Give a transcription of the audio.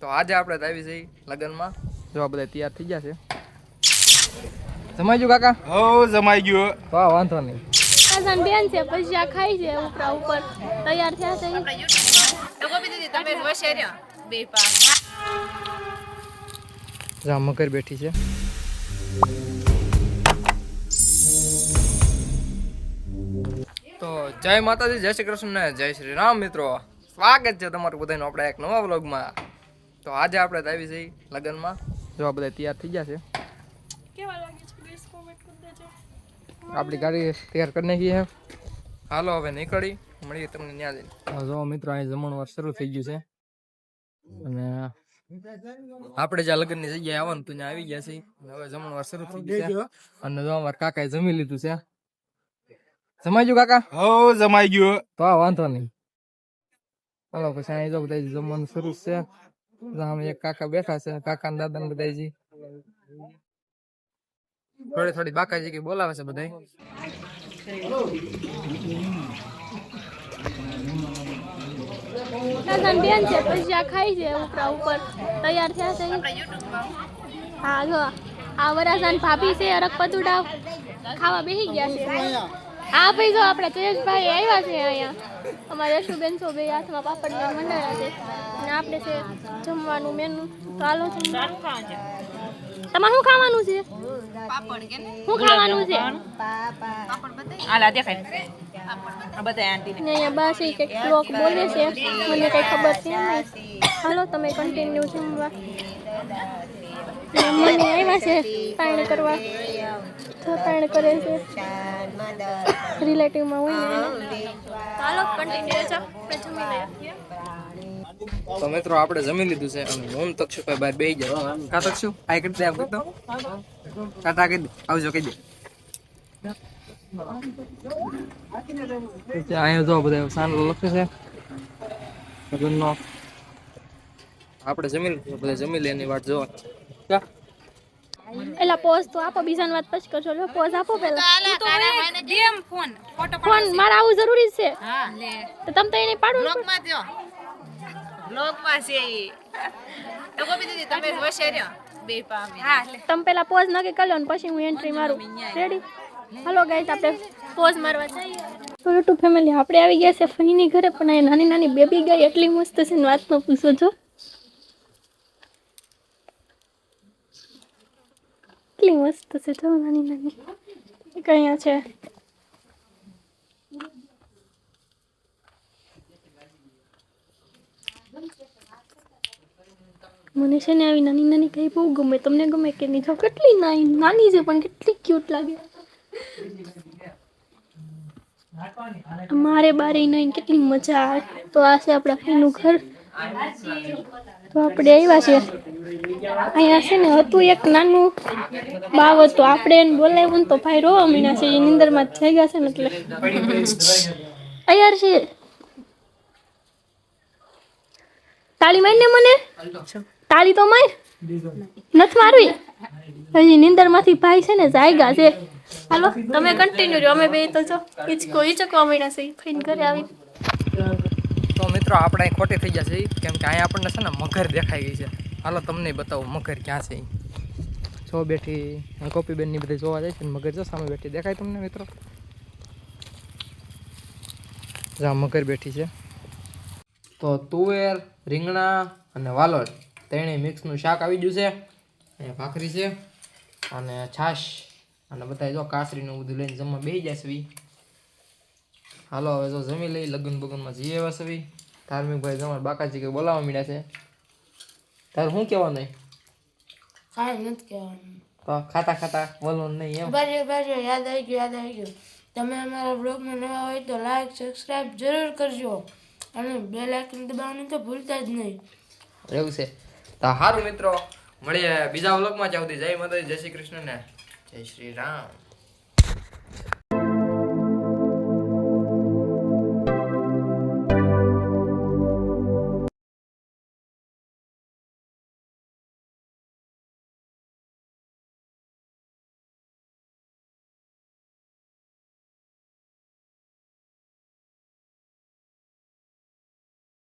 તો આજે આપણે આવી જઈ લગ્નમાં. જો આ બધા તૈયાર થઈ ગયા છે. જમાઈ ગયું કાકા? હો જમાઈ ગયું. તો આ વાંધો નહીં. આસાન બેન છે પછી આ ખાઈ છે ઉપરા ઉપર. તૈયાર થયા છે. જા મગર બેઠી છે. તો જય માતાજી જય શ્રી કૃષ્ણ ને જય શ્રી રામ મિત્રો. સ્વાગત છે તમારું બધાનું આપણા એક નવા વ્લોગમાં. તો આજે આપણે આવી જઈ લગ્નમાં. જો આ બધા તૈયાર થઈ ગયા છે. આપણી ગાડી તૈયાર કરી નાખી છે. હાલો હવે નીકળી. મળીએ તમને ત્યાં જઈને. જો મિત્રો અહીં જમણવાર શરૂ થઈ ગયું છે. અને આપણે જ્યાં લગ્નની જગ્યાએ આવવાનું તું ત્યાં આવી ગયા છે હવે જમણવાર શરૂ થઈ ગયું છે. અને જો અમારા કાકાએ જમી લીધું છે. જમાઈ ગયું કાકા? હો જમાઈ ગયું. તો વાંધો નહીં. ચાલો પછી અહીં જો બધા જમવાનું શરૂ છે. એક કાકા બેઠા છે દાદા બધાજી થોડી થોડી બાકાજી કે બોલાવે છે બધા બેન છે, પછી આ ખાઈ છે તૈયાર થયા છે. હા આ વરાસાન ભાભી છે અરક ખાવા બેસી ગયા છે. આ ભાઈ જો આપણા જયેશભાઈ આવ્યા છે અહીંયા. અમારા યશુબેન છો બે હાથમાં પાપડ ને મંડાયા છે. અને આપણે છે જમવાનું મેનુ તો હાલો તમારે શું ખાવાનું છે? શું ખાવાનું છે? આલા દેખાય. આ બધા આંટી ને. અહીંયા બસ એ કંઈક શ્લોક બોલે છે. મને કંઈ ખબર છે નહીં. હાલો તમે કન્ટિન્યુ જમવા. મને આવ્યા છે પાણી કરવા. તો પાણી કરે છે. રિલેટિવમાં હોય ને. હાલો કન્ટિન્યુ છો આપણે જમી લઈએ. તો મિત્રો આપણે જમી લીધું છે. અને મોમ તક્ષુભાઈ બહાર બેસી જાય કા તક્ષુ? આઈ કરી દે આપ તો દો તા કહી દે. આવજો કહી દે. અહીંયા જો બધા સાંડલો લખે છે. લગ્નનો આપણે જમી બધા જમી લે એની વાત જો એલા પોઝ તો આપો બીજાની વાત પછી કરજો. લો પોઝ આપો પહેલા ગેમ ફોન? ફોટો ફોન મારા આવું જરૂરી છે. હા લે. તો તમે તો એને પાડો બ્લોગમાં દો જો માં છે ઈ. તો ગોપી દીદી તમે હોશિયાર બે પામે. હા તમે પેલા પોઝ નક્કી કરી લો ને પછી હું એન્ટ્રી મારું. રેડી હાલો ગાઈસ આપણે પોઝ મારવા જઈએ. તો યુટ્યુબ ફેમિલી આપણે આવી ગયા છે ફઈની ઘરે પણ અહીંયા નાની નાની બેબી ગાય એટલી મસ્ત છે ને વાત ન પૂછો છો. એટલી મસ્ત છે જો નાની નાની. એક અહીંયા છે. મને છે ને આવી નાની નાની કઈ બહુ ગમે તમને ગમે કે નહીં? જો કેટલી નાની નાની છે પણ કેટલી ક્યુટ લાગે. મારે બારે નહીં કેટલી મજા આવે. તો આ છે આપણા ભાઈનું ઘર. તો આપણે આવ્યા છે અહીંયા છે ને હતું એક નાનું બાવ હતું. આપણે એને બોલાવ્યું તો ભાઈ રોવા મીના છે. એની નિંદરમાં જ થઈ ગયા છે ને એટલે. અહીંયા છે તાળી મારીને મને. તાળી તો માર. નથી મારવી. હજી નીંદરમાંથી ભાઈ છે ને જાયગા છે. હાલો, તમે કન્ટિન્યુ રહ્યો. અમે બે તો જો ઈચકો હિચકવા મળ્યા છે ફાઈન ઘરે આવી. તો મિત્રો, આપણે અહીં ખોટી થઈ જશે કેમ કે અહીંયા આપણને છે ને મગર દેખાઈ ગઈ છે. હાલો, તમને બતાવું, મગર ક્યાં છે છો જો બેઠી કોપીબેનની બધી જોવા જાય છે મગર જો સામે બેઠી દેખાય તમને, મિત્રો? જા મગર બેઠી છે. તો તુવેર, રીંગણા અને વાલોડ ત્રણેય મિક્સનું શાક આવી ગયું છે. અહીંયા ભાખરી છે અને છાશ. અને બધા જો કાસરીનું બધું લઈને જમવા બેસી જાય સવી હાલો હવે જો જમી લઈ લગ્ન બગનમાં જઈએ એવા સવી ધાર્મિક ભાઈ તમારા બાકાજી કે બોલાવવા મળ્યા છે. તારે શું કહેવાનું કાંઈ નથી કહેવાનું. તો ખાતા ખાતા બોલવાનું નહીં એમ. બારે બારે યાદ આવી ગયું યાદ આવી ગયું તમે અમારા બ્લોગમાં નવા હોય તો લાઈક સબસ્ક્રાઈબ જરૂર કરજો. અને બે લાઇકન દબાવવાનું તો ભૂલતા જ નહીં. એવું છે. તો સારું મિત્રો મળીએ બીજા વ્લોગમાં જાવ જય માતાજી જય શ્રી કૃષ્ણ ને. જય શ્રી રામ